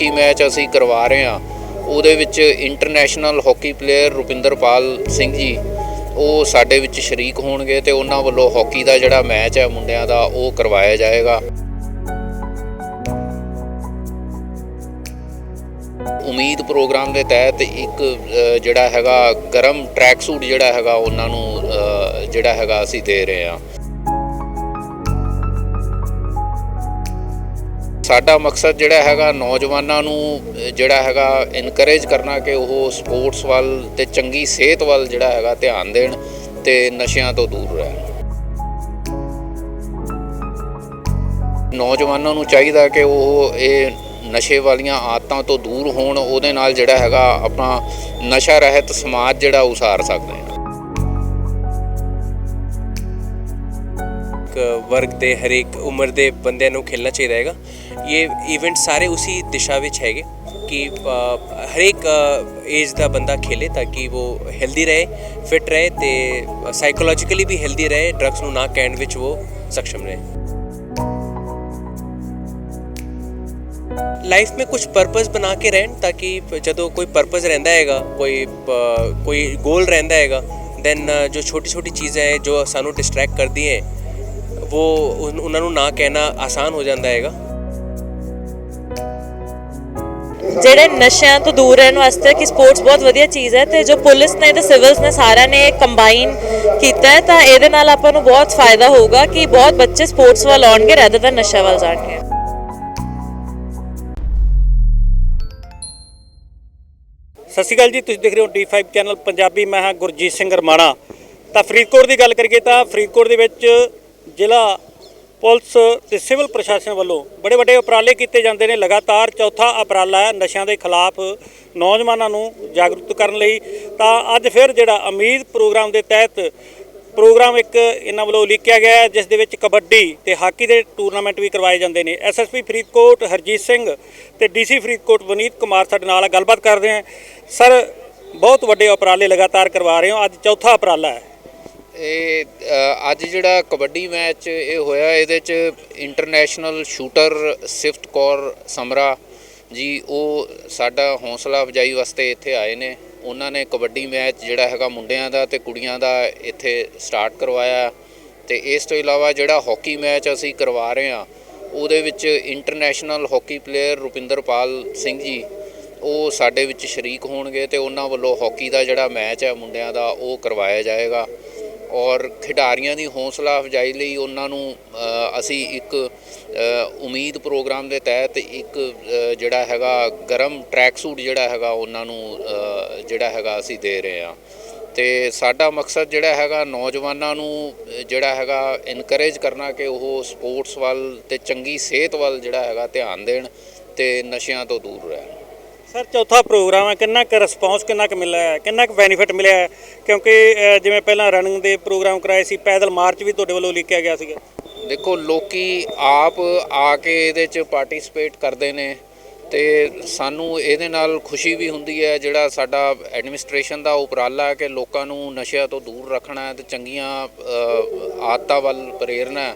Hockey match ਅਸੀਂ ਕਰਵਾ ਰਹੇ ਹਾਂ। ਉਹਦੇ ਵਿੱਚ international hockey player Rupinderpal Singh ji, ਉਹ ਸਾਡੇ ਵਿੱਚ ਸ਼ਰੀਕ ਹੋਣਗੇ ਤੇ ਉਹਨਾਂ ਵੱਲੋਂ ਹਾਕੀ ਦਾ ਜਿਹੜਾ ਮੈਚ ਹੈ ਮੁੰਡਿਆਂ ਦਾ, ਉਹ ਕਰਵਾਇਆ ਜਾਏਗਾ। ਉਮੀਦ ਪ੍ਰੋਗਰਾਮ ਦੇ ਤਹਿਤ ਇੱਕ ਜਿਹੜਾ ਹੈਗਾ ਗਰਮ ਟਰੈਕ ਸੂਟ ਜਿਹੜਾ ਹੈਗਾ, ਉਹਨਾਂ ਨੂੰ ਜਿਹੜਾ ਹੈਗਾ ਅਸੀਂ ਦੇ ਰਹੇ ਹਾਂ। ਸਾਡਾ ਮਕਸਦ ਜਿਹੜਾ ਹੈਗਾ ਨੌਜਵਾਨਾਂ ਨੂੰ ਜਿਹੜਾ ਹੈਗਾ ਇਨਕਰੇਜ ਕਰਨਾ ਕਿ ਉਹ ਸਪੋਰਟਸ ਵੱਲ ਤੇ ਚੰਗੀ ਸਿਹਤ ਵੱਲ ਜਿਹੜਾ ਹੈਗਾ ਧਿਆਨ ਦੇਣ ਤੇ ਨਸ਼ਿਆਂ ਤੋਂ ਦੂਰ ਰਹਿਣ। ਨੌਜਵਾਨਾਂ ਨੂੰ ਚਾਹੀਦਾ ਕਿ ਉਹ ਇਹ ਨਸ਼ੇ ਵਾਲੀਆਂ ਆਦਤਾਂ ਤੋਂ ਦੂਰ ਹੋਣ, ਉਹਦੇ ਨਾਲ ਜਿਹੜਾ ਹੈਗਾ ਆਪਣਾ ਨਸ਼ਾ ਰਹਿਤ ਸਮਾਜ ਜਿਹੜਾ ਉਸਾਰ ਸਕਦੇ ਆ ਵਰਗ ਦੇ ਹਰੇਕ ਉਮਰ ਦੇ ਬੰਦਿਆਂ ਨੂੰ ਖੇਲਣਾ ਚਾਹੀਦਾ ਹੈਗਾ। ਇਹ ਇਵੈਂਟ ਸਾਰੇ ਉਸੇ ਦਿਸ਼ਾ ਵਿੱਚ ਹੈਗੇ ਕਿ ਹਰੇਕ ਏਜ ਦਾ ਬੰਦਾ ਖੇਲੇ ਤਾਂ ਕਿ ਉਹ ਹੈਲਦੀ ਰਹੇ ਫਿਟ ਰਹੇ ਤੇ ਸਾਈਕੋਲੋਜੀਕਲੀ ਵੀ ਹੈਲਦੀ ਰਹੇ ਡਰੱਗਸ ਨੂੰ ਨਾ ਕਹਿਣ ਵਿੱਚ ਉਹ ਸਕਸ਼ਮ ਰਹੇ। ਲਾਈਫ ਮੇ ਕੁਝ ਪਰਪਸ ਬਣਾ ਕੇ ਰਹਿਣ ਤਾਂ ਕਿ ਜਦੋਂ ਕੋਈ ਪਰਪਸ ਰਹਿੰਦਾ ਹੈਗਾ, ਕੋਈ ਕੋਈ ਗੋਲ ਰਹਿੰਦਾ ਹੈਗਾ ਦੈਨ ਜੋ ਛੋਟੀ ਛੋਟੀ ਚੀਜ਼ਾਂ ਹੈ ਜੋ ਸਾਨੂੰ ਡਿਸਟਰੈਕਟ ਕਰਦੀ ਹੈ ਉਹ ਉਹਨਾਂ ਨੂੰ ਨਾ ਕਹਿਣਾ ਆਸਾਨ ਹੋ ਜਾਂਦਾ ਹੈਗਾ ਜਿਹੜੇ ਨਸ਼ਿਆਂ ਤੋਂ ਦੂਰ ਰਹਿਣ ਵਾਸਤੇ ਕਿ ਸਪੋਰਟਸ ਬਹੁਤ ਵਧੀਆ ਚੀਜ਼ ਹੈ ਤੇ ਜੋ ਪੁਲਿਸ ਨੇ ਤੇ ਸਿਵਲਸ ਨੇ ਸਾਰਿਆਂ ਨੇ ਕੰਬਾਈਨ ਕੀਤਾ ਹੈ ਤਾਂ ਇਹਦੇ ਨਾਲ ਆਪਾਂ ਨੂੰ ਬਹੁਤ ਫਾਇਦਾ ਹੋਊਗਾ ਕਿ ਬਹੁਤ ਬੱਚੇ ਸਪੋਰਟਸ ਵੱਲ ਆਉਣਗੇ ਰੈਦਰ ਦੈਨ ਨਸ਼ਾ ਵੱਲ ਜਾਣਗੇ ਸਤਿ ਸ਼੍ਰੀ ਅਕਾਲ ਜੀ ਤੁਸੀਂ ਦੇਖ ਰਹੇ ਹੋ D5 ਚੈਨਲ ਪੰਜਾਬੀ ਮੈਂ ਹਾਂ ਗੁਰਜੀਤ ਸਿੰਘ ਰਮਾਣਾ ਤਾਂ ਫਰੀਦਕੋਟ ਦੀ ਗੱਲ ਕਰੀਏ ਤਾਂ ਫਰੀਦਕੋਟ ਦੇ ਵਿੱਚ ਜ਼ਿਲ੍ਹਾ ਪੁਲਿਸ ਤੇ ਸਿਵਲ ਪ੍ਰਸ਼ਾਸਨ ਵੱਲੋਂ ਬੜੇ ਵੱਡੇ ਉਪਰਾਲੇ ਕੀਤੇ ਜਾਂਦੇ ਨੇ। ਲਗਾਤਾਰ ਚੌਥਾ ਉਪਰਾਲਾ ਹੈ ਨਸ਼ਿਆਂ ਦੇ ਖਿਲਾਫ ਨੌਜਵਾਨਾਂ ਨੂੰ ਜਾਗਰੂਕ ਕਰਨ ਲਈ। ਤਾਂ ਅੱਜ ਫਿਰ ਜਿਹੜਾ ਉਮੀਦ ਪ੍ਰੋਗਰਾਮ ਦੇ ਤਹਿਤ ਪ੍ਰੋਗਰਾਮ ਇੱਕ ਇਹਨਾਂ ਵੱਲੋਂ ਲਿਖਿਆ ਗਿਆ ਹੈ, ਜਿਸ ਦੇ ਵਿੱਚ ਕਬੱਡੀ ਤੇ ਹਾਕੀ ਦੇ ਟੂਰਨਾਮੈਂਟ ਵੀ ਕਰਵਾਏ ਜਾਂਦੇ ਨੇ। ਐਸਐਸਪੀ ਫਰੀਦਕੋਟ, ਹਰਜੀਤ ਸਿੰਘ ਤੇ ਡੀਸੀ ਫਰੀਦਕੋਟ ਵਨੀਤ ਕੁਮਾਰ ਸਾਡੇ ਨਾਲ ਗੱਲਬਾਤ ਕਰਦੇ ਹਾਂ। ਸਰ, ਬਹੁਤ ਵੱਡੇ ਉਪਰਾਲੇ ਲਗਾਤਾਰ ਕਰਵਾ ਰਹੇ ਹੋ। ਅੱਜ ਚੌਥਾ ਉਪਰਾਲਾ ਹੈ। ਇਹ ਅੱਜ ਜਿਹੜਾ ਕਬੱਡੀ ਮੈਚ ਇਹ ਹੋਇਆ, ਇਹਦੇ ਚ ਇੰਟਰਨੈਸ਼ਨਲ ਸ਼ੂਟਰ ਸਿਫਤ ਕੌਰ ਸਮਰਾ ਜੀ, ਉਹ ਸਾਡਾ ਹੌਸਲਾ ਅਫਜਾਈ ਵਾਸਤੇ ਇੱਥੇ ਆਏ ਨੇ। ਉਹਨਾਂ ਨੇ ਕਬੱਡੀ ਮੈਚ ਜਿਹੜਾ ਹੈਗਾ ਮੁੰਡਿਆਂ ਦਾ ਤੇ ਕੁੜੀਆਂ ਦਾ ਇੱਥੇ ਸਟਾਰਟ ਕਰਵਾਇਆ। ਤੇ ਇਸ ਤੋਂ ਇਲਾਵਾ ਜਿਹੜਾ ਹਾਕੀ ਮੈਚ ਅਸੀਂ ਕਰਵਾ ਰਹੇ ਹਾਂ, ਉਹਦੇ ਵਿੱਚ international hockey player Rupinderpal Singh ji, ਉਹ ਸਾਡੇ ਵਿੱਚ ਸ਼ਰੀਕ ਹੋਣਗੇ ਤੇ ਉਹਨਾਂ ਵੱਲੋਂ ਹਾਕੀ ਦਾ ਜਿਹੜਾ ਮੈਚ ਹੈ ਮੁੰਡਿਆਂ ਦਾ, ਉਹ ਕਰਵਾਇਆ ਜਾਏਗਾ। ਔਰ ਖਿਡਾਰੀਆਂ ਦੀ ਹੌਸਲਾ ਅਫਜਾਈ ਲਈ ਉਹਨਾਂ ਨੂੰ ਅਸੀਂ ਇੱਕ ਉਮੀਦ ਪ੍ਰੋਗਰਾਮ ਦੇ ਤਹਿਤ ਇੱਕ ਜਿਹੜਾ ਹੈਗਾ ਗਰਮ ਟਰੈਕ ਸੂਟ ਜਿਹੜਾ ਹੈਗਾ ਉਹਨਾਂ ਨੂੰ ਜਿਹੜਾ ਹੈਗਾ ਅਸੀਂ ਦੇ ਰਹੇ ਹਾਂ। ਤੇ ਸਾਡਾ ਮਕਸਦ ਜਿਹੜਾ ਹੈਗਾ ਨੌਜਵਾਨਾਂ ਨੂੰ, ਜਿਹੜਾ ਹੈਗਾ ਇਨਕਰੇਜ ਕਰਨਾ ਕਿ ਉਹ ਸਪੋਰਟਸ ਵੱਲ ਤੇ ਚੰਗੀ ਸਿਹਤ ਵੱਲ ਜਿਹੜਾ ਹੈਗਾ ਧਿਆਨ ਦੇਣ ਤੇ ਨਸ਼ਿਆਂ ਤੋਂ ਦੂਰ ਰਹਿਣ। ਸਰ ਚੌਥਾ ਪ੍ਰੋਗਰਾਮ ਹੈ। ਕਿੰਨਾ ਕੁ ਰਿਸਪੌਂਸ ਕਿੰਨਾ ਕੁ ਮਿਲਿਆ ਹੈ? ਕਿੰਨਾ ਕੁ ਬੈਨੀਫਿਟ ਮਿਲਿਆ ਹੈ? ਕਿਉਂਕਿ ਅ, ਜਿਵੇਂ ਪਹਿਲਾਂ ਰਨਿੰਗ ਦੇ ਪ੍ਰੋਗਰਾਮ ਕਰਾਏ ਸੀ ਪੈਦਲ ਮਾਰਚ ਵੀ ਤੁਹਾਡੇ ਵੱਲੋਂ ਲਿਖਿਆ ਗਿਆ ਸੀਗਾ। ਦੇਖੋ ਲੋਕੀ ਆਪ ਆ ਕੇ ਇਹਦੇ ਚ ਪਾਰਟਿਸਿਪੇਟ ਕਰਦੇ ਨੇ ਤੇ ਸਾਨੂੰ ਇਹਦੇ ਨਾਲ ਖੁਸ਼ੀ ਵੀ ਹੁੰਦੀ ਹੈ ਜਿਹੜਾ ਸਾਡਾ ਐਡਮਿਨਿਸਟ੍ਰੇਸ਼ਨ ਦਾ ਉਪਰਾਲਾ ਹੈ ਕਿ ਲੋਕਾਂ ਨੂੰ ਨਸ਼ਿਆਂ ਤੋਂ ਦੂਰ ਰੱਖਣਾ ਹੈ ਤੇ ਚੰਗੀਆਂ ਅ, ਆਦਤਾਂ ਵੱਲ ਪ੍ਰੇਰਨਾ ਹੈ।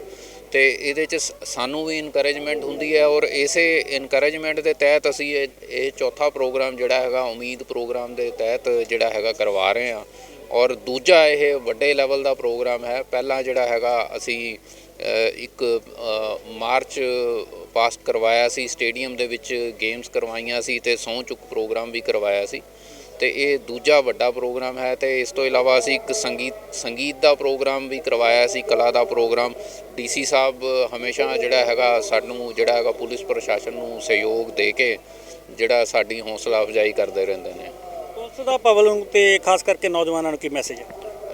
ਤੇ ਇਹਦੇ ਚ ਸ- ਸਾਨੂੰ ਵੀ ਇਨਕਰੇਜਮੈਂਟ ਹੁੰਦੀ ਹੈ ਔਰ ਇਸੇ ਇਨਕਰੇਜਮੈਂਟ ਦੇ ਤਹਿਤ ਅਸੀਂ ਇਹ ਇਹ ਚੌਥਾ ਪ੍ਰੋਗਰਾਮ ਜਿਹੜਾ ਹੈਗਾ, ਉਮੀਦ ਪ੍ਰੋਗਰਾਮ ਦੇ ਤਹਿਤ ਜਿਹੜਾ ਹੈਗਾ ਕਰਵਾ ਰਹੇ ਹਾਂ। ਔਰ ਦੂਜਾ ਇਹ ਵੱਡੇ ਲੈਵਲ ਦਾ ਪ੍ਰੋਗਰਾਮ ਹੈ। ਪਹਿਲਾ ਜਿਹੜਾ ਹੈਗਾ ਅਸੀਂ ਇੱਕ ਮਾਰਚ ਪਾਸਟ ਕਰਵਾਇਆ ਸੀ, ਸਟੇਡੀਅਮ ਦੇ ਵਿੱਚ ਗੇਮਸ ਕਰਵਾਈਆਂ ਸੀ ਤੇ ਸਹੁੰ ਚੁੱਕ ਪ੍ਰੋਗਰਾਮ ਵੀ ਕਰਵਾਇਆ ਸੀ। ਤੇ ਇਹ ਦੂਜਾ ਵੱਡਾ ਪ੍ਰੋਗਰਾਮ ਹੈ ਤੇ ਇਸ ਤੋਂ ਇਲਾਵਾ ਅਸੀਂ ਇੱਕ ਸੰਗੀਤ ਸੰਗੀਤ ਦਾ ਪ੍ਰੋਗਰਾਮ ਵੀ ਕਰਵਾਇਆ ਸੀ ਕਲਾ ਦਾ ਪ੍ਰੋਗਰਾਮ। ਡੀਸੀ ਸਾਹਿਬ ਹਮੇਸ਼ਾ ਜਿਹੜਾ ਹੈਗਾ ਸਾਨੂੰ ਜਿਹੜਾ ਹੈਗਾ ਪੁਲਿਸ ਪ੍ਰਸ਼ਾਸਨ ਨੂੰ ਸਹਿਯੋਗ ਦੇ ਕੇ ਜਿਹੜਾ ਸਾਡੀ ਹੌਸਲਾ ਅਫਜਾਈ ਕਰਦੇ ਰਹਿੰਦੇ ਨੇ। ਪੁਲਿਸ ਦਾ ਪਬਲਿਕ ਤੇ ਖਾਸ ਕਰਕੇ ਨੌਜਵਾਨਾਂ ਨੂੰ ਕੀ ਮੈਸੇਜ ਹੈ?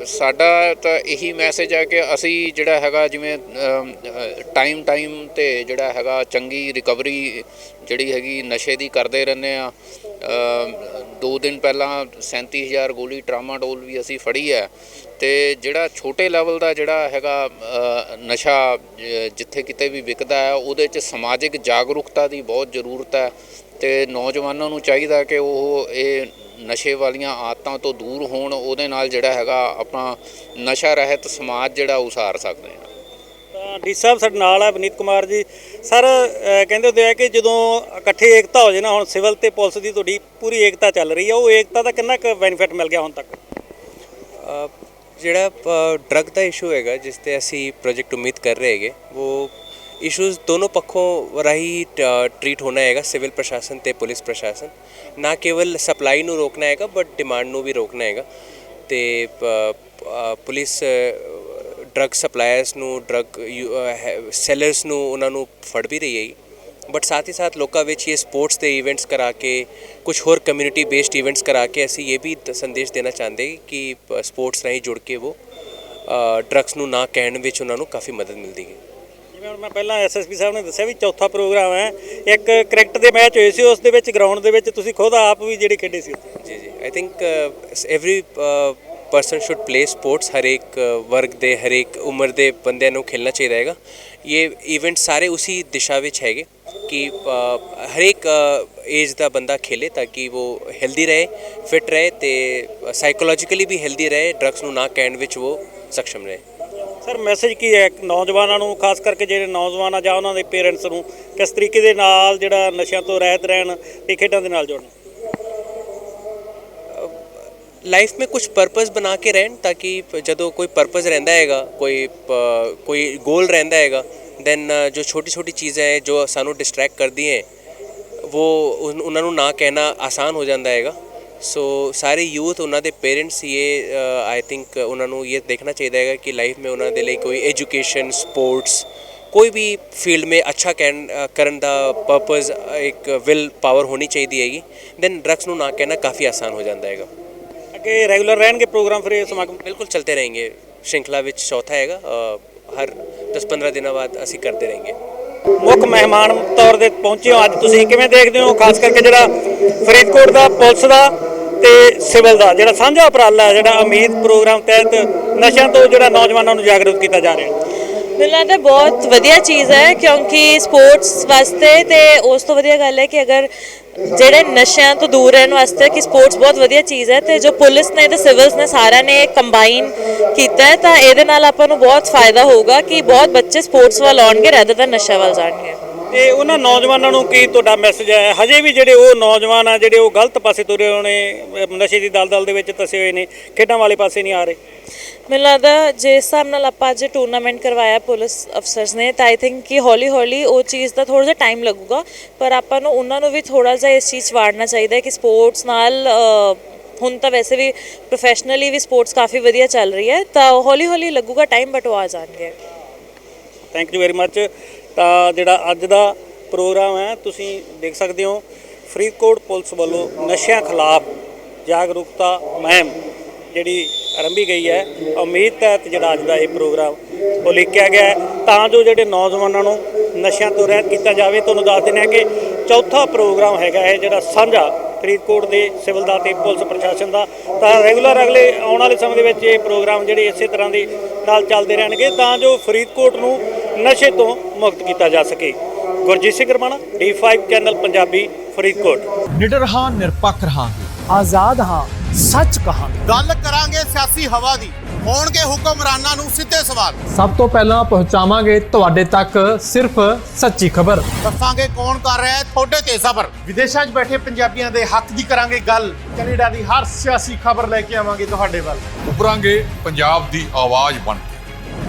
ਸਾਡਾ ਤਾਂ ਇਹੀ ਮੈਸੇਜ ਹੈ ਕਿ ਅਸੀਂ ਜਿਹੜਾ ਹੈਗਾ ਜਿਵੇਂ ਟਾਈਮ ਟਾਈਮ ਤੇ ਜਿਹੜਾ ਹੈਗਾ ਚੰਗੀ ਰਿਕਵਰੀ ਜਿਹੜੀ ਹੈਗੀ ਨਸ਼ੇ ਦੀ ਕਰਦੇ ਰਹਿੰਦੇ ਆ ਦੋ ਦਿਨ ਪਹਿਲਾਂ 37000 ਗੋਲੀ ਟਰਾਮਾਡੋਲ ਵੀ ਅਸੀਂ ਫੜੀ ਹੈ ਤੇ ਜਿਹੜਾ ਛੋਟੇ ਲੈਵਲ ਦਾ ਜਿਹੜਾ ਹੈਗਾ ਨਸ਼ਾ ਜਿੱਥੇ ਕਿਤੇ ਵੀ ਵਿਕਦਾ ਹੈ, ਉਹਦੇ 'ਚ ਸਮਾਜਿਕ ਜਾਗਰੂਕਤਾ ਦੀ ਬਹੁਤ ਜ਼ਰੂਰਤ ਹੈ ਤੇ ਨੌਜਵਾਨਾਂ ਨੂੰ ਚਾਹੀਦਾ ਕਿ ਉਹ ਇਹ ਨਸ਼ੇ ਵਾਲੀਆਂ ਆਦਤਾਂ ਤੋਂ ਦੂਰ ਹੋਣ, ਉਹਦੇ ਨਾਲ ਜਿਹੜਾ ਹੈਗਾ ਆਪਾਂ ਨਸ਼ਾ ਰਹਿਤ ਸਮਾਜ ਜਿਹੜਾ ਉਸਾਰ ਸਕਦੇ ਹਾਂ। ਡੀ ਸਾਹਿਬ ਸਾਡੇ ਨਾਲ ਆ, ਵਿਨੀਤ ਕੁਮਾਰ ਜੀ। ਸਰ ਕਹਿੰਦੇ ਹੁੰਦੇ ਆ ਕਿ ਜਦੋਂ ਇਕੱਠੇ ਏਕਤਾ ਹੋ ਜੇ ਨਾ, ਹੁਣ ਸਿਵਲ ਤੇ ਪੁਲਿਸ ਦੀ ਤੁਹਾਡੀ ਪੂਰੀ ਏਕਤਾ ਚੱਲ ਰਹੀ ਆ, ਉਹ ਏਕਤਾ ਦਾ ਕਿੰਨਾ ਕੁ ਬੈਨੀਫਿਟ ਮਿਲ ਗਿਆ ਹੁਣ ਤੱਕ? ਜਿਹੜਾ ਡਰਗ ਦਾ ਇਸ਼ੂ ਹੈਗਾ, ਜਿਸ ਤੇ ਅਸੀਂ ਪ੍ਰੋਜੈਕਟ ਉਮੀਦ ਕਰ ਰਹੇ ਹੈਗੇ, ਉਹ ਇਸ਼ੂਜ਼ ਦੋਨੋਂ ਪੱਖੋਂ ਰਾਹੀਂ ਟ੍ਰੀਟ ਹੋਣਾ ਹੈਗਾ, ਸਿਵਲ ਪ੍ਰਸ਼ਾਸਨ ਤੇ ਪੁਲਿਸ ਪ੍ਰਸ਼ਾਸਨ। ਨਾ ਕੇਵਲ ਸਪਲਾਈ ਨੂੰ ਰੋਕਣਾ ਹੈਗਾ ਬਟ ਡਿਮਾਂਡ ਨੂੰ ਵੀ ਰੋਕਣਾ ਹੈਗਾ। ਤੇ ਪੁਲਿਸ ਡਰਗ ਸਪਲਾਇਰਸ ਨੂੰ ਡਰਗ ਸੈਲਰਸ ਨੂੰ ਉਹਨਾਂ ਨੂੰ ਫੜ ਵੀ ਰਹੀ ਹੈ ਬਟ ਸਾਥ ਹੀ ਸਾਥ ਲੋਕਾਂ ਵਿੱਚ ਇਹ ਸਪੋਰਟਸ ਦੇ ਇਵੈਂਟਸ ਕਰਾ ਕੇ ਕੁਝ ਹੋਰ ਕਮਿਊਨਿਟੀ ਬੇਸਡ ਇਵੈਂਟਸ ਕਰਾ ਕੇ ਅਸੀਂ ਇਹ ਵੀ ਸੰਦੇਸ਼ ਦੇਣਾ ਚਾਹੁੰਦੇ ਕਿ ਸਪੋਰਟਸ ਰਾਹੀਂ ਜੁੜ ਕੇ ਉਹ ਡਰੱਗਸ ਨੂੰ ਨਾ ਕਹਿਣ ਵਿੱਚ ਉਹਨਾਂ ਨੂੰ ਕਾਫੀ ਮਦਦ ਮਿਲਦੀ ਹੈ। ਜਿਵੇਂ ਹੁਣ ਮੈਂ ਪਹਿਲਾਂ ਐਸਐਸਪੀ ਸਾਹਿਬ ਨੇ ਦੱਸਿਆ ਵੀ ਚੌਥਾ ਪ੍ਰੋਗਰਾਮ ਹੈ ਇੱਕ ਕ੍ਰਿਕਟ ਦੇ ਮੈਚ ਹੋਏ ਸੀ ਉਸ ਦੇ ਵਿੱਚ ਗਰਾਊਂਡ ਦੇ ਵਿੱਚ ਤੁਸੀਂ ਖੁਦ ਆਪ ਵੀ ਜਿਹੜੇ ਖੇਡੇ ਸੀ ਜੀ ਜੀ। I think every person should play sports ਹਰੇਕ ਵਰਗ ਦੇ ਹਰੇਕ ਉਮਰ ਦੇ ਬੰਦਿਆਂ ਨੂੰ ਖੇਲਣਾ ਚਾਹੀਦਾ ਹੈਗਾ। ਇਹ ਇਵੈਂਟ ਸਾਰੇ ਉਸੇ ਦਿਸ਼ਾ ਵਿੱਚ ਹੈਗੇ ਕਿ ਹਰੇਕ ਏਜ ਦਾ ਬੰਦਾ ਖੇਲੇ ਤਾਂ ਕਿ ਉਹ ਹੈਲਦੀ ਰਹੇ ਫਿਟ ਰਹੇ ਤੇ ਸਾਈਕੋਲੋਜੀਕਲੀ ਵੀ ਹੈਲਦੀ ਰਹੇ ਡਰੱਗਸ ਨੂੰ ਨਾ ਕਹਿਣ ਵਿੱਚ ਉਹ ਸક્ષਮ ਰਹੇ। ਸਰ ਮੈਸੇਜ ਕੀ ਹੈ ਨੌਜਵਾਨਾਂ ਨੂੰ, ਖਾਸ ਕਰਕੇ ਜਿਹੜੇ ਨੌਜਵਾਨ ਆ ਜਾਂ ਉਹਨਾਂ ਦੇ ਪੇਰੈਂਟਸ ਨੂੰ, ਕਿਸ ਤਰੀਕੇ ਦੇ ਨਾਲ ਜਿਹੜਾ ਨਸ਼ਿਆਂ ਤੋਂ ਰਹਿਤ ਰਹਿਣ ਤੇ ਖੇਡਾਂ ਦੇ ਨਾਲ ਜੋੜਨ? ਲਾਈਫ ਮੇ ਕੁਝ ਪਰਪਸ ਬਣਾ ਕੇ ਰਹਿਣ ਤਾਂ ਕਿ ਜਦੋਂ ਕੋਈ ਪਰਪਸ ਰਹਿੰਦਾ ਹੈਗਾ ਕੋਈ ਕੋਈ ਗੋਲ ਰਹਿੰਦਾ ਹੈਗਾ ਦੈਨ ਜੋ ਛੋਟੀ ਛੋਟੀ ਚੀਜ਼ਾਂ ਹੈ ਜੋ ਸਾਨੂੰ ਡਿਸਟਰੈਕਟ ਕਰਦੀ ਹੈ ਉਹ ਉਹਨਾਂ ਨੂੰ ਨਾ ਕਹਿਣਾ ਆਸਾਨ ਹੋ ਜਾਂਦਾ ਹੈਗਾ ਸੋ ਸਾਰੇ ਯੂਥ ਉਹਨਾਂ ਦੇ ਪੇਰੈਂਟਸ ਇਹ ਆਈ ਥਿੰਕ ਉਹਨਾਂ ਨੂੰ ਇਹ ਦੇਖਣਾ ਚਾਹੀਦਾ ਹੈਗਾ ਕਿ ਲਾਈਫ ਮੇ ਉਹਨਾਂ ਦੇ ਲਈ ਕੋਈ ਐਜੂਕੇਸ਼ਨ ਸਪੋਰਟਸ ਕੋਈ ਵੀ ਫੀਲਡ ਮੇ ਅੱਛਾ ਕਰਨ ਦਾ ਪਰਪਸ ਇੱਕ ਵਿਲ ਪਾਵਰ ਹੋਣੀ ਚਾਹੀਦੀ ਹੈਗੀ ਦੈਨ ਡਰੱਗਸ ਨੂੰ ਨਾ ਕਹਿਣਾ ਕਾਫੀ ਆਸਾਨ ਹੋ ਜਾਂਦਾ ਹੈਗਾ ਕਿ ਰੈਗੂਲਰ ਰਹਿਣਗੇ ਪ੍ਰੋਗਰਾਮ ਫਿਰ ਇਹ ਸਮਾਗਮ ਬਿਲਕੁਲ ਚਲਤੇ ਰਹਿਣਗੇ ਸ਼੍ਰਿੰਖਲਾ ਵਿੱਚ ਚੌਥਾ ਹੈਗਾ ਹਰ 10-15 ਦਿਨਾਂ ਬਾਅਦ ਅਸੀਂ ਕਰਦੇ ਰਹਿਣਗੇ ਮੁੱਖ ਮਹਿਮਾਨ ਤੌਰ ਦੇ ਪਹੁੰਚੇ ਹੋ। ਅੱਜ ਤੁਸੀਂ ਕਿਵੇਂ ਦੇਖਦੇ ਹੋ? ਖਾਸ ਕਰਕੇ ਜਿਹੜਾ ਫਰੀਦਕੋਟ ਦਾ ਪੁਲਿਸ ਦਾ ਤੇ ਸਿਵਲ ਦਾ ਜਿਹੜਾ ਸਾਂਝਾ ਉਪਰਾਲਾ ਜਿਹੜਾ ਉਮੀਦ ਪ੍ਰੋਗਰਾਮ ਤਹਿਤ ਨਸ਼ਿਆਂ ਤੋਂ ਜਿਹੜਾ ਨੌਜਵਾਨਾਂ ਨੂੰ ਜਾਗਰੂਕ ਕੀਤਾ ਜਾ ਰਿਹਾ ਹੈ। ਮੈਨੂੰ ਲੱਗਦਾ ਬਹੁਤ ਵਧੀਆ ਚੀਜ਼ ਹੈ ਕਿਉਂਕਿ ਸਪੋਰਟਸ ਵਾਸਤੇ ਤੇ ਉਸ ਤੋਂ ਵਧੀਆ ਗੱਲ ਹੈ ਕਿ ਅਗਰ ਜਿਹੜੇ ਨਸ਼ਿਆਂ ਤੋਂ ਦੂਰ ਰਹਿਣ ਵਾਸਤੇ ਕਿ ਸਪੋਰਟਸ ਬਹੁਤ ਵਧੀਆ ਚੀਜ਼ ਹੈ ਤੇ ਜੋ ਪੁਲਿਸ ਨੇ ਤੇ ਸਿਵਲਸ ਨੇ ਸਾਰਿਆਂ ਨੇ ਕੰਬਾਈਨ ਕੀਤਾ ਹੈ, ਤਾਂ ਇਹਦੇ ਨਾਲ ਆਪਾਂ ਨੂੰ ਬਹੁਤ ਫਾਇਦਾ ਹੋਊਗਾ ਕਿ ਬਹੁਤ ਬੱਚੇ ਸਪੋਰਟਸ ਵੱਲ ਆਉਣਗੇ ਰੈਦਰ ਦੈਨ ਨਸ਼ਾ ਵੱਲ ਜਾਣਗੇ। ਤੇ ਉਹਨਾਂ ਨੌਜਵਾਨਾਂ ਨੂੰ ਕੀ ਤੁਹਾਡਾ ਮੈਸੇਜ ਹੈ ਹਜੇ ਵੀ ਜਿਹੜੇ ਉਹ ਨੌਜਵਾਨ ਆ ਜਿਹੜੇ ਉਹ ਗਲਤ ਪਾਸੇ ਤੁਰੇ ਅਹ ਨਸ਼ੇ ਦੀ ਦਲਦਲ ਦੇ ਵਿੱਚ ਤਸੇ ਹੋਏ ਨੇ ਖੇਡਾਂ ਵਾਲੇ ਪਾਸੇ ਨਹੀਂ ਆ ਰਹੇ? ਮੈਨੂੰ ਲੱਗਦਾ ਜੇ ਹਿਸਾਬ ਨਾਲ ਆਪਾਂ ਅੱਜ ਟੂਰਨਾਮੈਂਟ ਕਰਵਾਇਆ ਪੁਲਿਸ ਅਫਸਰਸ ਨੇ ਤਾਂ ਆਈ ਥਿੰਕ ਕਿ ਹੌਲੀ ਹੌਲੀ ਉਹ ਚੀਜ਼ ਦਾ ਥੋੜਾ ਜਿਹਾ ਟਾਈਮ ਲੱਗੂਗਾ ਪਰ ਆਪਾਂ ਨੂੰ ਉਹਨਾਂ ਨੂੰ ਵੀ ਥੋੜਾ ਜਿਹਾ ਇਸ ਚੀਜ਼ ਵਾੜਨਾ ਚਾਹੀਦਾ ਹੈ ਕਿ ਸਪੋਰਟਸ ਨਾਲ ਹੁਣ ਤਾਂ ਵੈਸੇ ਵੀ ਪ੍ਰੋਫੈਸ਼ਨਲੀ ਵੀ ਸਪੋਰਟਸ ਕਾਫੀ ਵਧੀਆ ਚੱਲ ਰਹੀ ਹੈ ਤਾਂ ਹੌਲੀ ਹੌਲੀ ਲੱਗੂਗਾ ਟਾਈਮ ਬਟ ਉਹ ਆ ਜਾਣਗੇ। ਥੈਂਕ ਯੂ ਵੈਰੀ ਮੱਚ ਤਾਂ ਜਿਹੜਾ ਅੱਜ ਦਾ ਪ੍ਰੋਗਰਾਮ ਹੈ, ਤੁਸੀਂ ਦੇਖ ਸਕਦੇ ਹੋ, ਫਰੀਦਕੋਟ ਪੁਲਿਸ ਵੱਲੋਂ ਨਸ਼ਿਆਂ ਖਿਲਾਫ ਜਾਗਰੂਕਤਾ ਮੁਹਿੰਮ ਜਿਹੜੀ ਆਰੰਭੀ ਗਈ ਹੈ। ਉਮੀਦ ਤਹਿਤ ਜਿਹੜਾ ਅੱਜ ਦਾ ਇਹ ਪ੍ਰੋਗਰਾਮ ਉਹ ਲਿਖਿਆ ਗਿਆ ਤਾਂ ਜੋ ਜਿਹੜੇ ਨੌਜਵਾਨਾਂ ਨੂੰ ਨਸ਼ਿਆਂ ਤੋਂ ਰਹਿਤ ਕੀਤਾ ਜਾਵੇ, ਤੁਹਾਨੂੰ ਦੱਸ ਦਿੰਦੇ ਹਾਂ ਕਿ ਚੌਥਾ ਪ੍ਰੋਗਰਾਮ ਹੈਗਾ ਹੈ ਜਿਹੜਾ ਸਾਂਝਾ ਫਰੀਦਕੋਟ ਦੇ ਸਿਵਲ ਦਾ ਤੇ ਪੁਲਿਸ ਪ੍ਰਸ਼ਾਸਨ ਦਾ। ਤਾਂ ਰੈਗੂਲਰ ਅਗਲੇ ਆਉਣ ਵਾਲੇ ਸਮੇਂ ਦੇ ਵਿੱਚ ਇਹ ਪ੍ਰੋਗਰਾਮ ਜਿਹੜੇ ਇਸੇ ਤਰ੍ਹਾਂ ਦੇ ਨਾਲ ਚੱਲਦੇ ਰਹਿਣਗੇ। ਤਾਂ ਜੋ ਫਰੀਦਕੋਟ ਨੂੰ ਨਸ਼ੇ ਤੋਂ ਮੁਕਤ ਕੀਤਾ ਜਾ ਸਕੇ। Gurjeet Singh Ramana D5 channel Punjabi Faridkot. ਨਿਡਰ ਹਾਂ ਨਿਰਪੱਖ ਰਹਾਂਗੇ। ਆਜ਼ਾਦ ਹਾਂ ਸੱਚ ਕਹਾਂਗੇ। ਗੱਲ ਕਰਾਂਗੇ ਸਿਆਸੀ ਹਵਾ ਦੀ। ਹੋਣਗੇ ਹੁਕਮਰਾਨਾਂ ਨੂੰ ਸਿੱਧੇ ਸਵਾਲ। ਸਭ ਤੋਂ ਪਹਿਲਾਂ ਪਹੁੰਚਾਵਾਂਗੇ ਤੁਹਾਡੇ ਤੱਕ ਸਿਰਫ ਸੱਚੀ ਖਬਰ। ਦੱਸਾਂਗੇ ਕੌਣ ਕਰ ਰਿਹਾ ਹੈ ਤੁਹਾਡੇ ਤੇ ਸਬਰ ਵਿਦੇਸ਼ਾਂ 'ਚ ਬੈਠੇ ਪੰਜਾਬੀਆਂ ਦੇ ਹੱਕ ਦੀ ਕਰਾਂਗੇ ਗੱਲ। ਕੈਨੇਡਾ ਦੀ ਹਰ ਸਿਆਸੀ ਖਬਰ ਲੈ ਕੇ ਆਵਾਂਗੇ ਤੁਹਾਡੇ ਵੱਲ। ਉਭਰਾਂਗੇ ਪੰਜਾਬ ਦੀ ਆਵਾਜ਼ ਬਣ ਕੇ।